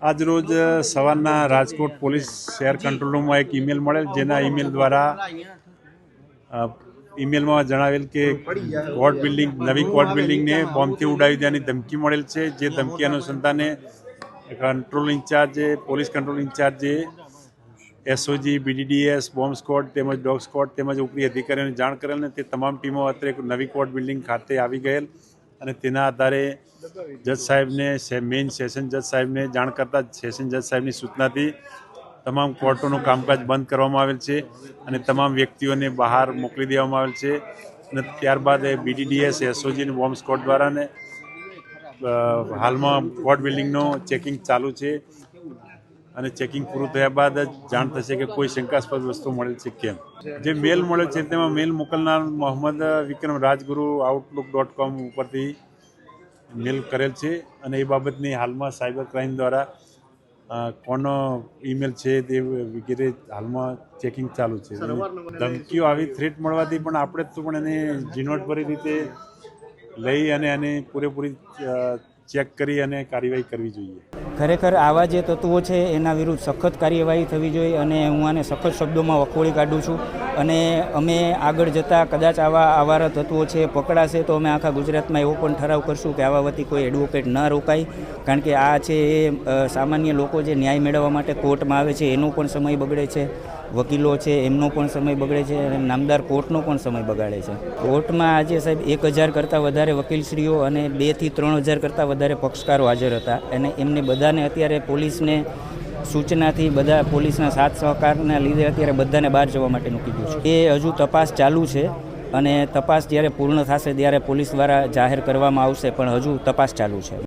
આજરોજ સવારના રાજકોટ પોલીસ શહેર કંટ્રોલ રૂમમાં એક ઈમેલ મળેલ, જેના ઈમેલ દ્વારા ઈમેલમાં જણાવેલ કે કોર્ટ બિલ્ડિંગ નવી કોર્ટ બિલ્ડિંગને બોમ્બથી ઉડાવી દેવાની ધમકી મળેલ છે, જે ધમકી અનુસંધાને કંટ્રોલ ઇન્ચાર્જે પોલીસ કંટ્રોલ ઇન્ચાર્જે એસઓજી બીડીડીએસ બોમ્બ સ્કોડ તેમજ ડોગ સ્કોડ તેમજ ઉપરી અધિકારીઓને જાણ કરેલ ને તે તમામ ટીમો અત્રે નવી કોર્ટ બિલ્ડિંગ ખાતે આવી ગયેલ અને તેના આધારે જજ સાહેબને મેઇન સેશન જજ સાહેબને જાણ કરતા સેશન જજ સાહેબની સૂચનાથી તમામ કોર્ટોનું કામકાજ બંધ કરવામાં આવેલ છે અને તમામ વ્યક્તિઓને બહાર મોકલી દેવામાં આવેલ છે. અને ત્યારબાદ બીડીડીએસ એસઓજી અને બોમ્બ સ્કોડ દ્વારા ને હાલમાં કોર્ટ બિલ્ડિંગનું ચેકિંગ ચાલુ છે. અને ચેકિંગ પૂરું થયા બાદ જ જાણ થશે કે કોઈ શંકાસ્પદ વસ્તુ મળેલ છે કેમ. જે મેલ મળ્યો છે તેમાં મેલ મોકલનાર Mohammed Vikram Rajguru Outlook dot com ઉપરથી મેલ કરેલ છે અને એ બાબતની હાલમાં સાયબર ક્રાઇમ દ્વારા કોનો ઈમેલ છે તે વગેરે હાલમાં ચેકિંગ ચાલુ છે. ધમકીઓ આવી થ્રેટ મળવાથી પણ આપણે તો પણ એને ઝીણવટભરી રીતે લઈ અને એને પૂરેપૂરી ચેક કરી અને કાર્યવાહી કરવી જોઈએ. ખરેખર આવા જે તત્વો છે, એના વિરુદ્ધ સખત કાર્યવાહી થવી જોઈએ અને હું આને સખત શબ્દોમાં વખોડી કાઢું છું. અને અમે આગળ જતાં કદાચ આવા આવારા તત્વો છે, પકડાશે તો અમે આખા ગુજરાતમાં એવો પણ ઠરાવ કરશું કે આવા વતી કોઈ એડવોકેટ ન રોકાય. કારણ કે આ છે એ સામાન્ય લોકો જે ન્યાય મેળવવા માટે કોર્ટમાં આવે છે, એનો પણ સમય બગડે છે. વકીલો છે, એમનો પણ સમય બગડે છે અને નામદાર કોર્ટનો પણ સમય બગાડે છે. કોર્ટમાં આજે સાહેબ એક હજાર કરતાં વધારે વકીલશ્રીઓ અને બેથી ત્રણ હજાર કરતાં વધારે પક્ષકારો હાજર હતા. અને એમને બધાને અત્યારે પોલીસને સૂચનાથી બધા પોલીસના સાથ સહકારના લીધે અત્યારે બધાને બહાર જવા માટેનું કીધું છે. એ હજુ તપાસ ચાલુ છે અને તપાસ જ્યારે પૂર્ણ થશે ત્યારે પોલીસ દ્વારા જાહેર કરવામાં આવશે, પણ હજુ તપાસ ચાલુ છે.